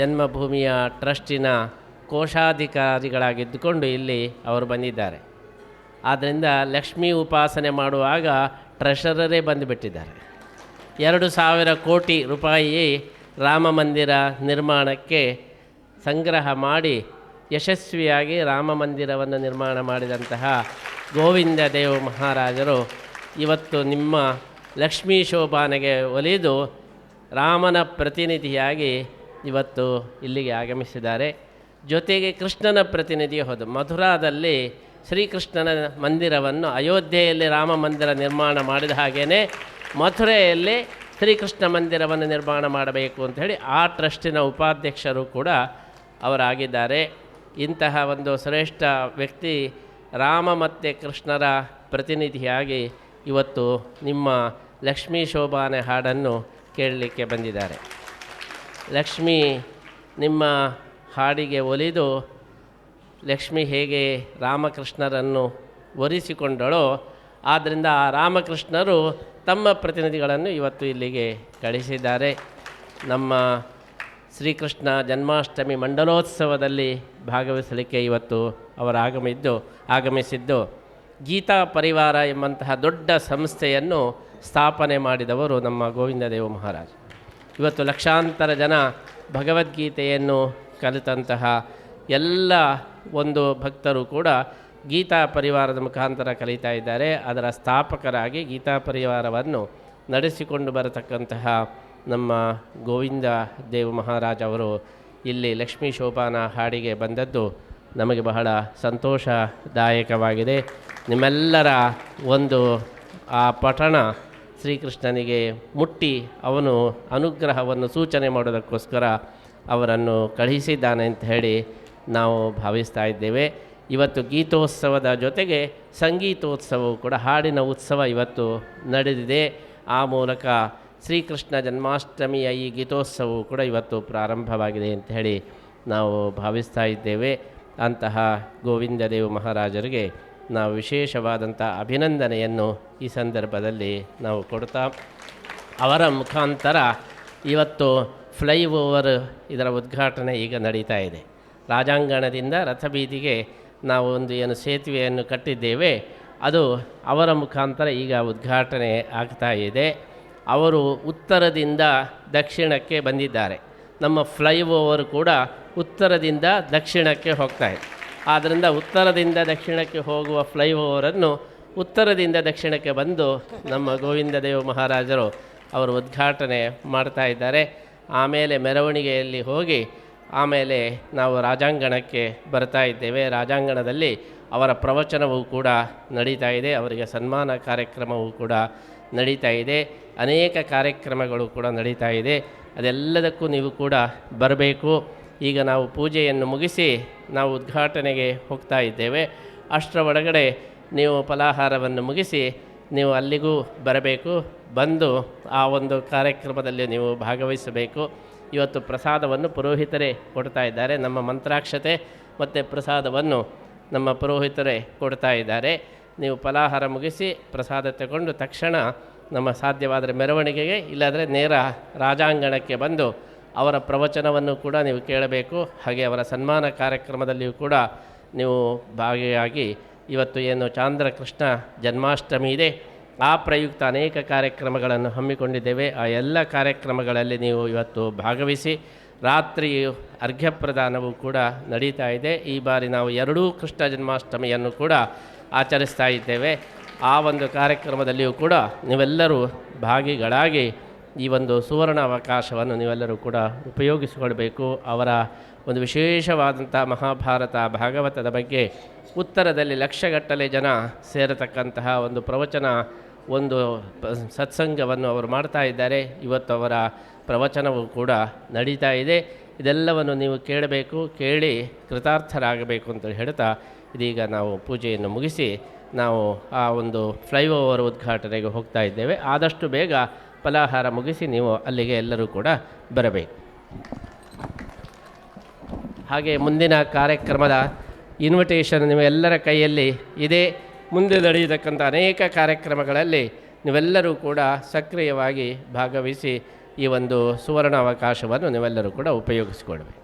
ಜನ್ಮಭೂಮಿಯ ಟ್ರಸ್ಟಿನ ಕೋಶಾಧಿಕಾರಿಗಳಾಗಿದ್ದುಕೊಂಡು ಇಲ್ಲಿ ಅವರು ಬಂದಿದ್ದಾರೆ. ಆದ್ದರಿಂದ ಲಕ್ಷ್ಮೀ ಉಪಾಸನೆ ಮಾಡುವಾಗ ಟ್ರೆಷರರೇ ಬಂದುಬಿಟ್ಟಿದ್ದಾರೆ. ಎರಡು ಸಾವಿರ ಕೋಟಿ ರೂಪಾಯಿ ರಾಮ ಮಂದಿರ ನಿರ್ಮಾಣಕ್ಕೆ ಸಂಗ್ರಹ ಮಾಡಿ ಯಶಸ್ವಿಯಾಗಿ ರಾಮ ಮಂದಿರವನ್ನು ನಿರ್ಮಾಣ ಮಾಡಿದಂತಹ ಗೋವಿಂದ ದೇವ ಮಹಾರಾಜರು ಇವತ್ತು ನಿಮ್ಮ ಲಕ್ಷ್ಮೀ ಶೋಭಾನೆಗೆ ಒಲಿದು ರಾಮನ ಪ್ರತಿನಿಧಿಯಾಗಿ ಇವತ್ತು ಇಲ್ಲಿಗೆ ಆಗಮಿಸಿದ್ದಾರೆ. ಜೊತೆಗೆ ಕೃಷ್ಣನ ಪ್ರತಿನಿಧಿ ಹೌದು. ಮಧುರಾದಲ್ಲಿ ಶ್ರೀಕೃಷ್ಣನ ಮಂದಿರವನ್ನು ಅಯೋಧ್ಯೆಯಲ್ಲಿ ರಾಮ ಮಂದಿರ ನಿರ್ಮಾಣ ಮಾಡಿದ ಹಾಗೆಯೇ ಮಥುರೆಯಲ್ಲಿ ಶ್ರೀಕೃಷ್ಣ ಮಂದಿರವನ್ನು ನಿರ್ಮಾಣ ಮಾಡಬೇಕು ಅಂಥೇಳಿ ಆ ಟ್ರಸ್ಟಿನ ಉಪಾಧ್ಯಕ್ಷರು ಕೂಡ ಅವರಾಗಿದ್ದಾರೆ. ಇಂತಹ ಒಂದು ಶ್ರೇಷ್ಠ ವ್ಯಕ್ತಿ ರಾಮ ಮತ್ತು ಕೃಷ್ಣರ ಪ್ರತಿನಿಧಿಯಾಗಿ ಇವತ್ತು ನಿಮ್ಮ ಲಕ್ಷ್ಮೀ ಶೋಭಾನೆ ಹಾಡನ್ನು ಕೇಳಲಿಕ್ಕೆ ಬಂದಿದ್ದಾರೆ. ಲಕ್ಷ್ಮಿ ನಿಮ್ಮ ಹಾಡಿಗೆ ಒಲಿದು ಲಕ್ಷ್ಮಿ ಹೇಗೆ ರಾಮಕೃಷ್ಣರನ್ನು ಒರಿಸಿಕೊಂಡಳೋ ಆದ್ದರಿಂದ ಆ ರಾಮಕೃಷ್ಣರು ತಮ್ಮ ಪ್ರತಿನಿಧಿಗಳನ್ನು ಇವತ್ತು ಇಲ್ಲಿಗೆ ಕಳಿಸಿದ್ದಾರೆ. ನಮ್ಮ ಶ್ರೀಕೃಷ್ಣ ಜನ್ಮಾಷ್ಟಮಿ ಮಂಡಲೋತ್ಸವದಲ್ಲಿ ಭಾಗವಹಿಸಲಿಕ್ಕೆ ಇವತ್ತು ಅವರ ಆಗಮಿದ್ದು, ಆಗಮಿಸಿದ್ದು. ಗೀತಾ ಪರಿವಾರ ಎಂಬಂತಹ ದೊಡ್ಡ ಸಂಸ್ಥೆಯನ್ನು ಸ್ಥಾಪನೆ ಮಾಡಿದವರು ನಮ್ಮ ಗೋವಿಂದ ದೇವ ಮಹಾರಾಜ್. ಇವತ್ತು ಲಕ್ಷಾಂತರ ಜನ ಭಗವದ್ಗೀತೆಯನ್ನು ಕಲಿತಂತಹ ಎಲ್ಲ ಒಂದು ಭಕ್ತರು ಕೂಡ ಗೀತಾ ಪರಿವಾರದ ಮುಖಾಂತರ ಕಲಿತಾ ಇದ್ದಾರೆ. ಅದರ ಸ್ಥಾಪಕರಾಗಿ ಗೀತಾ ಪರಿವಾರವನ್ನು ನಡೆಸಿಕೊಂಡು ಬರತಕ್ಕಂತಹ ನಮ್ಮ ಗೋವಿಂದ ದೇವ ಮಹಾರಾಜ್ ಅವರು ಇಲ್ಲಿ ಲಕ್ಷ್ಮೀ ಶೋಭಾನ ಹಾಡಿಗೆ ಬಂದದ್ದು ನಮಗೆ ಬಹಳ ಸಂತೋಷದಾಯಕವಾಗಿದೆ. ನಿಮ್ಮೆಲ್ಲರ ಒಂದು ಆ ಪಠಣ ಶ್ರೀಕೃಷ್ಣನಿಗೆ ಮುಟ್ಟಿ ಅವನು ಅನುಗ್ರಹವನ್ನು ಸೂಚನೆ ಮಾಡೋದಕ್ಕೋಸ್ಕರ ಅವರನ್ನು ಕಳುಹಿಸಿದ್ದಾನೆ ಅಂತ ಹೇಳಿ ನಾವು ಭಾವಿಸ್ತಾ ಇದ್ದೇವೆ. ಇವತ್ತು ಗೀತೋತ್ಸವದ ಜೊತೆಗೆ ಸಂಗೀತೋತ್ಸವವು ಕೂಡ ಹಾಡಿನ ಉತ್ಸವ ಇವತ್ತು ನಡೆದಿದೆ. ಆ ಮೂಲಕ ಶ್ರೀಕೃಷ್ಣ ಜನ್ಮಾಷ್ಟಮಿಯ ಈ ಗೀತೋತ್ಸವವು ಕೂಡ ಇವತ್ತು ಪ್ರಾರಂಭವಾಗಿದೆ ಅಂತ ಹೇಳಿ ನಾವು ಭಾವಿಸ್ತಾ ಇದ್ದೇವೆ. ಅಂತಹ ಗೋವಿಂದದೇವ ಮಹಾರಾಜರಿಗೆ ನಾವು ವಿಶೇಷವಾದಂಥ ಅಭಿನಂದನೆಯನ್ನು ಈ ಸಂದರ್ಭದಲ್ಲಿ ನಾವು ಕೊಡ್ತಾ ಅವರ ಮುಖಾಂತರ ಇವತ್ತು ಫ್ಲೈ ಓವರ್ ಇದರ ಉದ್ಘಾಟನೆ ಈಗ ನಡೀತಾ ಇದೆ. ರಾಜಾಂಗಣದಿಂದ ರಥಬೀದಿಗೆ ನಾವು ಒಂದು ಏನು ಸೇತುವೆಯನ್ನು ಕಟ್ಟಿದ್ದೇವೆ. ಅದು ಅವರ ಮುಖಾಂತರ ಈಗ ಉದ್ಘಾಟನೆ ಆಗ್ತಾ ಇದೆ. ಅವರು ಉತ್ತರದಿಂದ ದಕ್ಷಿಣಕ್ಕೆ ಬಂದಿದ್ದಾರೆ. ನಮ್ಮ ಫ್ಲೈ ಓವರ್ ಕೂಡ ಉತ್ತರದಿಂದ ದಕ್ಷಿಣಕ್ಕೆ ಹೋಗ್ತಾ ಇದೆ. ಆದ್ದರಿಂದ ಉತ್ತರದಿಂದ ದಕ್ಷಿಣಕ್ಕೆ ಹೋಗುವ ಫ್ಲೈಓವರನ್ನು ಉತ್ತರದಿಂದ ದಕ್ಷಿಣಕ್ಕೆ ಬಂದು ನಮ್ಮ ಗೋವಿಂದ ದೇವ ಮಹಾರಾಜರು ಅವರು ಉದ್ಘಾಟನೆ ಮಾಡ್ತಾ ಇದ್ದಾರೆ. ಆಮೇಲೆ ಮೆರವಣಿಗೆಯಲ್ಲಿ ಹೋಗಿ ಆಮೇಲೆ ನಾವು ರಾಜಾಂಗಣಕ್ಕೆ ಬರ್ತಾ ಇದ್ದೇವೆ. ರಾಜಾಂಗಣದಲ್ಲಿ ಅವರ ಪ್ರವಚನವೂ ಕೂಡ ನಡೀತಾ ಇದೆ, ಅವರಿಗೆ ಸನ್ಮಾನ ಕಾರ್ಯಕ್ರಮವೂ ಕೂಡ ನಡೀತಾ ಇದೆ, ಅನೇಕ ಕಾರ್ಯಕ್ರಮಗಳು ಕೂಡ ನಡೀತಾ ಇದೆ. ಅದೆಲ್ಲದಕ್ಕೂ ನೀವು ಕೂಡ ಬರಬೇಕು. ಈಗ ನಾವು ಪೂಜೆಯನ್ನು ಮುಗಿಸಿ ನಾವು ಉದ್ಘಾಟನೆಗೆ ಹೋಗ್ತಾ ಇದ್ದೇವೆ. ಅಷ್ಟರ ಒಳಗಡೆ ನೀವು ಫಲಾಹಾರವನ್ನು ಮುಗಿಸಿ ನೀವು ಅಲ್ಲಿಗೂ ಬರಬೇಕು. ಬಂದು ಆ ಒಂದು ಕಾರ್ಯಕ್ರಮದಲ್ಲಿ ನೀವು ಭಾಗವಹಿಸಬೇಕು. ಇವತ್ತು ಪ್ರಸಾದವನ್ನು ಪುರೋಹಿತರೇ ಕೊಡ್ತಾ ಇದ್ದಾರೆ. ನಮ್ಮ ಮಂತ್ರಾಕ್ಷತೆ ಮತ್ತು ಪ್ರಸಾದವನ್ನು ನಮ್ಮ ಪುರೋಹಿತರೇ ಕೊಡ್ತಾ ಇದ್ದಾರೆ. ನೀವು ಫಲಾಹಾರ ಮುಗಿಸಿ ಪ್ರಸಾದ ತಗೊಂಡು ತಕ್ಷಣ ನಮ್ಮ ಸಾಧ್ಯವಾದರೆ ಮೆರವಣಿಗೆಗೆ ಇಲ್ಲಾದರೆ ನೇರ ರಾಜಾಂಗಣಕ್ಕೆ ಬಂದು ಅವರ ಪ್ರವಚನವನ್ನು ಕೂಡ ನೀವು ಕೇಳಬೇಕು. ಹಾಗೆ ಅವರ ಸನ್ಮಾನ ಕಾರ್ಯಕ್ರಮದಲ್ಲಿಯೂ ಕೂಡ ನೀವು ಭಾಗಿಯಾಗಿ ಇವತ್ತು ಏನು ಚಾಂದ್ರಕೃಷ್ಣ ಜನ್ಮಾಷ್ಟಮಿ ಇದೆ, ಆ ಪ್ರಯುಕ್ತ ಅನೇಕ ಕಾರ್ಯಕ್ರಮಗಳನ್ನು ಹಮ್ಮಿಕೊಂಡಿದ್ದೇವೆ. ಆ ಎಲ್ಲ ಕಾರ್ಯಕ್ರಮಗಳಲ್ಲಿ ನೀವು ಇವತ್ತು ಭಾಗವಹಿಸಿ ರಾತ್ರಿ ಅರ್ಘ್ಯಪ್ರದಾನವು ಕೂಡ ನಡೀತಾ ಇದೆ. ಈ ಬಾರಿ ನಾವು ಎರಡೂ ಕೃಷ್ಣ ಜನ್ಮಾಷ್ಟಮಿಯನ್ನು ಕೂಡ ಆಚರಿಸ್ತಾ ಇದ್ದೇವೆ. ಆ ಒಂದು ಕಾರ್ಯಕ್ರಮದಲ್ಲಿಯೂ ಕೂಡ ನೀವೆಲ್ಲರೂ ಭಾಗಿಗಳಾಗಿ ಈ ಒಂದು ಸುವರ್ಣ ಅವಕಾಶವನ್ನು ನೀವೆಲ್ಲರೂ ಕೂಡ ಉಪಯೋಗಿಸಿಕೊಳ್ಬೇಕು. ಅವರ ಒಂದು ವಿಶೇಷವಾದಂಥ ಮಹಾಭಾರತ ಭಾಗವತದ ಬಗ್ಗೆ ಉತ್ತರದಲ್ಲಿ ಲಕ್ಷಗಟ್ಟಲೆ ಜನ ಸೇರತಕ್ಕಂತಹ ಒಂದು ಪ್ರವಚನ, ಒಂದು ಸತ್ಸಂಗವನ್ನು ಅವರು ಮಾಡ್ತಾ ಇದ್ದಾರೆ. ಇವತ್ತು ಅವರ ಪ್ರವಚನವೂ ಕೂಡ ನಡೀತಾ ಇದೆ. ಇದೆಲ್ಲವನ್ನು ನೀವು ಕೇಳಬೇಕು, ಕೇಳಿ ಕೃತಾರ್ಥರಾಗಬೇಕು ಅಂತ ಹೇಳ್ತಾ ಇದೀಗ ನಾವು ಪೂಜೆಯನ್ನು ಮುಗಿಸಿ ನಾವು ಆ ಒಂದು ಫ್ಲೈಓವರ್ ಉದ್ಘಾಟನೆಗೆ ಹೋಗ್ತಾ ಇದ್ದೇವೆ. ಆದಷ್ಟು ಬೇಗ ಫಲಾಹಾರ ಮುಗಿಸಿ ನೀವು ಅಲ್ಲಿಗೆ ಎಲ್ಲರೂ ಕೂಡ ಬರಬೇಕು. ಹಾಗೆ ಮುಂದಿನ ಕಾರ್ಯಕ್ರಮದ ಇನ್ವಿಟೇಷನ್ ನಿಮ್ಮೆಲ್ಲರ ಕೈಯಲ್ಲಿ ಇದೆ. ಮುಂದೆ ನಡೆಯತಕ್ಕಂಥ ಅನೇಕ ಕಾರ್ಯಕ್ರಮಗಳಲ್ಲಿ ನೀವೆಲ್ಲರೂ ಕೂಡ ಸಕ್ರಿಯವಾಗಿ ಭಾಗವಹಿಸಿ ಈ ಒಂದು ಸುವರ್ಣ ಅವಕಾಶವನ್ನು ನೀವೆಲ್ಲರೂ ಕೂಡ ಉಪಯೋಗಿಸಿಕೊಳ್ಬೇಕು